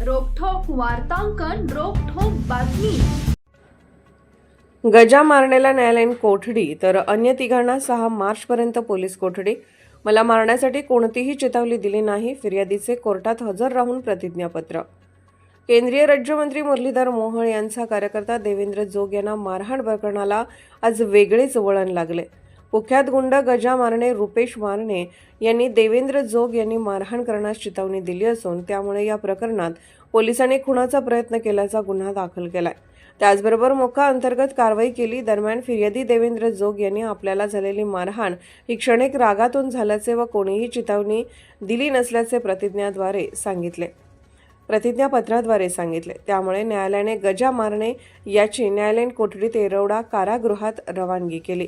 वार्तांकन रोखोक बातमी. गजा मारण्याला न्यायालयीन कोठडी तर अन्य तिघांना सहा मार्चपर्यंत पोलीस कोठडी. मला मारण्यासाठी कोणतीही चेतावली दिली नाही फिर्यादीचे कोर्टात हजर राहून प्रतिज्ञापत्र. केंद्रीय राज्यमंत्री मुरलीधर मोहोळ यांचा कार्यकर्ता देवेंद्र जोग यांना मारहाण प्रकरणाला आज वेगळेच वळण लागले. कुख्यात गुंड गजा मारणे रुपेश मारणे यांनी देवेंद्र जोग यांनी मारहाण करण्यास चेतावणी दिली असून त्यामुळे या प्रकरणात पोलिसांनी खुनाचा प्रयत्न केल्याचा गुन्हा दाखल केलाय. त्याचबरोबर मोका अंतर्गत कारवाई केली दरम्यान फिर्यादी देवेंद्र जोग यांनी आपल्याला झालेली मारहाण ही क्षणिक रागातून झाल्याचे व कोणीही चेतावणी दिली नसल्याचे प्रतिज्ञाद्वारे सांगितले. प्रतिज्ञापत्राद्वारे सांगितले. त्यामुळे न्यायालयाने गजा मारणे याची न्यायालयीन कोठडीत येरवडा कारागृहात रवानगी केली.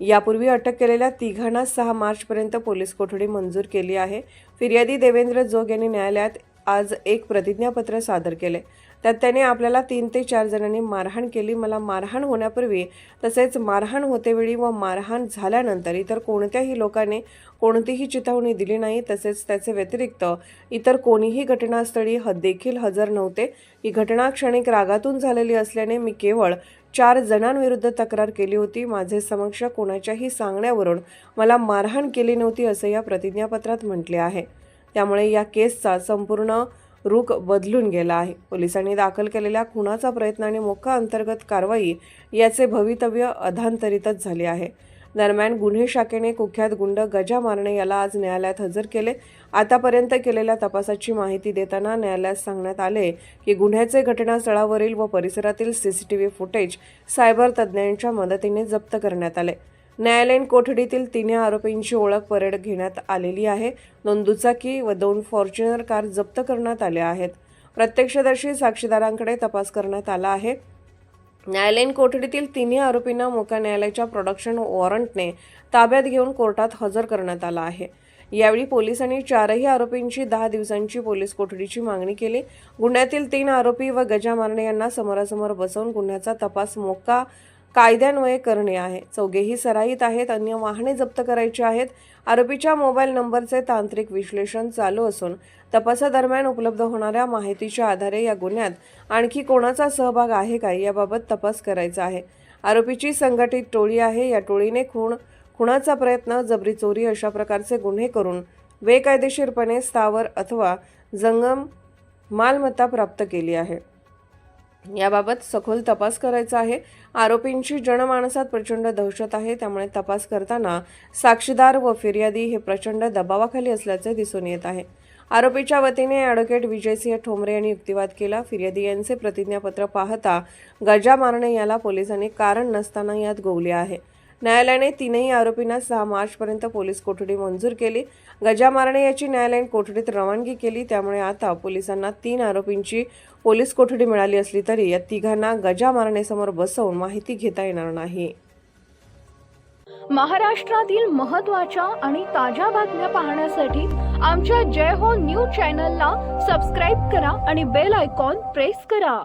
यापूर्वी अटक केलेल्या तिघांना सहा मार्चपर्यंत पोलीस कोठडी मंजूर केली आहे. फिर्यादी देवेंद्र जोग यांनी न्यायालयात आज एक प्रतिज्ञापत्र सादर केले. त्यात त्याने आपल्याला तीन ते चार जणांनी मारहाण केली. मला मारहाण होण्यापूर्वी तसेच मारहाण होतेवेळी व मारहाण झाल्यानंतर इतर कोणत्याही लोकांनी कोणतीही चिथावणी दिली नाही. तसेच त्याचे व्यतिरिक्त इतर कोणीही घटनास्थळी ह देखील हजर नव्हते. ही घटना क्षणिक रागातून झालेली असल्याने मी केवळ चार जणांविरुद्ध तक्रार केली होती. माझे समक्ष कोणाच्याही सांगण्यावरून मला मारहाण केली नव्हती असं या प्रतिज्ञापत्रात म्हटले आहे. त्यामुळे या केसचा संपूर्ण रुख बदलून गेला आहे. पोलिसांनी दाखल केलेल्या खुनाचा प्रयत्न आणि मोका अंतर्गत कारवाई याचे भवितव्य अधांतरितच झाले आहे. दरम्यान गुन्हे शाखेने कुख्यात गुंड गजा मारणे याला आज न्यायालयात हजर केले. आतापर्यंत केलेल्या तपासाची माहिती देताना न्यायालयात सांगण्यात आले की गुन्ह्याचे घटनास्थळावरील व परिसरातील सीसीटीव्ही फुटेज सायबर तज्ज्ञांच्या मदतीने जप्त करण्यात आले. न्यायालयीन कोठडीतील तिन्ही आरोपींची ओळख परेड घेण्यात आलेली आहे. दोन दुचाकी व दोन फॉर्च्युनर कार जप्त करण्यात आल्या आहेत. प्रत्यक्षदर्शी साक्षीदारांकडे तपास करण्यात आला आहे. न्यायालयीन कोठडीतील तिन्ही आरोपींना मोका न्यायालयाच्या प्रोडक्शन वॉरंटने ताब्यात घेऊन कोर्टात हजर करण्यात आला आहे. यावेळी पोलिसांनी चारही आरोपींची दहा दिवसांची पोलीस कोठडीची मागणी केली. गुन्ह्यातील तीन आरोपी व गजा मारणे यांना समोरासमोर बसवून गुन्ह्याचा तपास मोका कायद्यान्वये करणे आहे. चौघेही सराईत आहेत अन्य वाहने जप्त करायची आहेत. आरोपीच्या मोबाईल नंबरचे तांत्रिक विश्लेषण चालू असून तपासादरम्यान उपलब्ध होणाऱ्या माहितीच्या आधारे या गुन्ह्यात आणखी कोणाचा सहभाग आहे का याबाबत तपास करायचा आहे. आरोपीची संघटित टोळी आहे. या टोळीने खूण खुणाचा प्रयत्न जबरी चोरी अशा प्रकारचे गुन्हे करून बेकायदेशीरपणे स्थावर अथवा जंगम मालमत्ता प्राप्त केली आहे. याबाबत सखोल तपास करायचा आहे. आरोपींची जनमानसात प्रचंड दहशत आहे. त्यामुळे तपास करताना साक्षीदार व फिर्यादी हे प्रचंड दबावाखाली असल्याचे दिसून येत आहे. आरोपीच्या वतीने ॲडव्होकेट विजयसिंह ठोंबरे यांनी युक्तिवाद केला. फिर्यादी यांचे प्रतिज्ञापत्र पाहता गजा मारणे याला पोलिसांनी कारण नसताना यात गोवले आहे. न्यायालयाने तीनही आरोपींना सहा मार्चपर्यंत पोलीस कोठडी मंजूर केली. गजा मारणे याची न्यायालयीन कोठडीत रवानगी केली. त्यामुळे आता पोलिसांना तीन आरोपींची पोलीस कोठडी मिळाली असली तरी या तिघांना गजा मारणेसमोर बसवून माहिती घेता येणार नाही. महाराष्ट्रातील महत्त्वाच्या आणि ताज्या बातम्या पाहण्यासाठी आमच्या जय हो न्यूज चॅनलला सबस्क्राईब करा आणि बेल आयकॉन प्रेस करा.